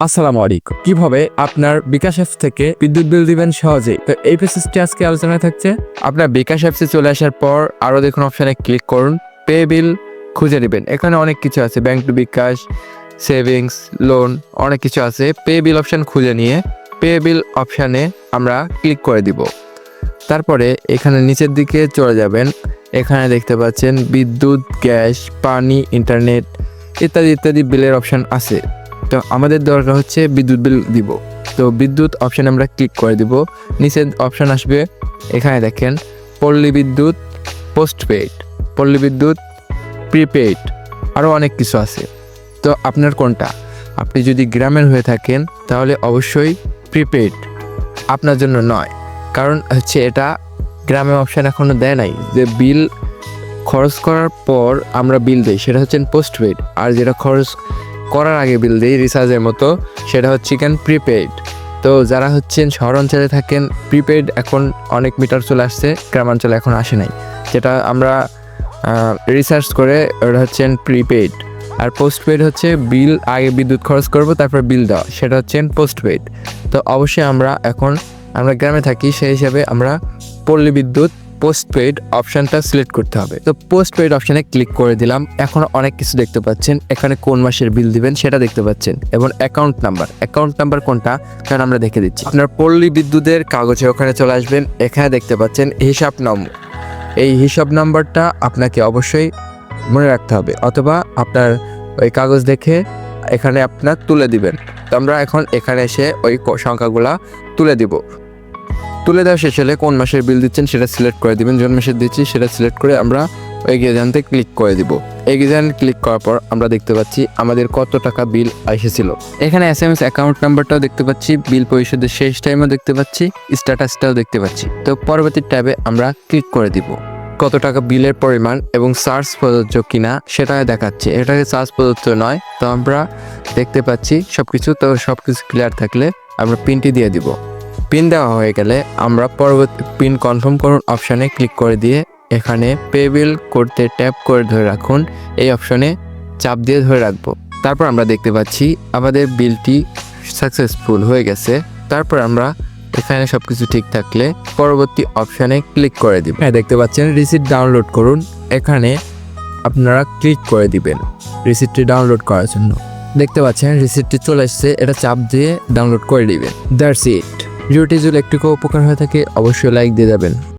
আসসালামু আলাইকুম। কীভাবে আপনার বিকাশ অ্যাপস থেকে বিদ্যুৎ বিল দিবেন সহজেই? তো এই প্রসেসটি আজকে আলোচনায় থাকছে। আপনার বিকাশ অ্যাপসে চলে আসার পর আরও দেখুন অপশানে ক্লিক করুন। পে বিল খুঁজে নেবেন। এখানে অনেক কিছু আছে। Bank to bKash, savings, loan, অনেক কিছু আছে। পে বিল অপশান খুঁজে নিয়ে পে বিল অপশানে আমরা ক্লিক করে দিব। তারপরে এখানে নিচের দিকে চলে যাবেন। এখানে দেখতে পাচ্ছেন বিদ্যুৎ, গ্যাস, পানি, ইন্টারনেট ইত্যাদি ইত্যাদি বিলের অপশান আছে। তো আমাদের দরকার হচ্ছে বিদ্যুৎ বিল দিব। তো বিদ্যুৎ অপশানে আমরা ক্লিক করে দিব। নিচে অপশান আসবে, এখানে দেখেন, পল্লী বিদ্যুৎ পোস্টপেড পল্লী বিদ্যুৎ প্রিপেড আরও অনেক কিছু আছে। তো আপনার কোনটা? আপনি যদি গ্রামের হয়ে থাকেন, তাহলে অবশ্যই প্রিপেড আপনার জন্য নয়। কারণ হচ্ছে এটা গ্রামে অপশান এখনও দেয় নাই যে বিল খরচ করার পর আমরা বিল দিই, সেটা হচ্ছে পোস্টপেড আর যেটা খরচ করার আগে বিল দিই রিচার্জের মতো, সেটা হচ্ছে কেন প্রিপেড তো যারা হচ্ছেন শহর অঞ্চলে থাকেন প্রিপেড এখন অনেক মিটার চলে আসছে, গ্রামাঞ্চলে এখন আসে নাই। যেটা আমরা রিসার্চ করে ওটা হচ্ছেন প্রিপেড আর পোস্টপেড হচ্ছে বিল আগে বিদ্যুৎ খরচ করব, তারপর বিল দেওয়া, সেটা হচ্ছেন পোস্টপেড তো অবশ্যই আমরা এখন, আমরা গ্রামে থাকি, সেই হিসাবে আমরা পল্লী বিদ্যুৎ পোস্টপেড অপশানটা সিলেক্ট করতে হবে। তো পোস্টপেড অপশানে ক্লিক করে দিলাম। এখন অনেক কিছু দেখতে পাচ্ছেন। এখানে কোন মাসের বিল দিবেন সেটা দেখতে পাচ্ছেন। এবং অ্যাকাউন্ট নাম্বার অ্যাকাউন্ট নাম্বার কোনটা? কারণ আমরা দেখে দিচ্ছি। আপনার পল্লী বিদ্যুতের কাগজে ওখানে চলে আসবেন। এখানে দেখতে পাচ্ছেন হিসাব নম্বর এই হিসাব নাম্বারটা আপনাকে অবশ্যই মনে রাখতে হবে। অথবা আপনার ওই কাগজ দেখে এখানে আপনার তুলে দিবেন। তো আমরা এখন এখানে এসে ওই সংখ্যাগুলা তুলে দিব। তুলে দেওয়া শেষ হলে কোন মাসের বিল দিচ্ছেন সেটা সিলেক্ট করে দিবেন। যোন মাসের দিচ্ছি সেটা সিলেক্ট করে আমরা এগিয়ে জানতে ক্লিক করে দিব। এগিয়ে জান ক্লিক করার পর আমরা দেখতে পাচ্ছি আমাদের কত টাকা বিল এসেছিল। এখানে এস এম এস অ্যাকাউন্ট নাম্বারটাও দেখতে পাচ্ছি বিল পরিশোধের শেষ টাইমও দেখতে পাচ্ছি স্ট্যাটাসটাও দেখতে পাচ্ছি। তো পরবর্তী ট্যাবে আমরা ক্লিক করে দিব। কত টাকা বিলের পরিমাণ এবং চার্জ প্রযোজ্য কিনা সেটা দেখাচ্ছে। এটাকে চার্জ প্রযোজ্য নয়, তো আমরা দেখতে পাচ্ছি সব কিছু তো সব কিছু ক্লিয়ার থাকলে আমরা পিনটি দিয়ে দিব। পিন দেওয়া হয়ে গেলে আমরা পরবর্তী পিন কনফার্ম করুন অপশানে ক্লিক করে দিয়ে এখানে পে বিল করতে ট্যাপ করে ধরে রাখুন। এই অপশনে চাপ দিয়ে ধরে রাখব। তারপর আমরা দেখতে পাচ্ছি আমাদের বিলটি সাকসেসফুল হয়ে গেছে। তারপর আমরা এখানে সব কিছু ঠিক থাকলে পরবর্তী অপশানে ক্লিক করে দিব। হ্যাঁ দেখতে পাচ্ছেন রিসিট ডাউনলোড করুন। এখানে আপনারা ক্লিক করে দিবেন রিসিটটি ডাউনলোড করার জন্য। দেখতে পাচ্ছেন রিসিপ্টটি চলে এসেছে, এটা চাপ দিয়ে ডাউনলোড করে দিবেন। দ্যাটস ইট ভিডিওটি যদি একটু উপকার হয়ে থাকে অবশ্যই লাইক দিয়ে যাবেন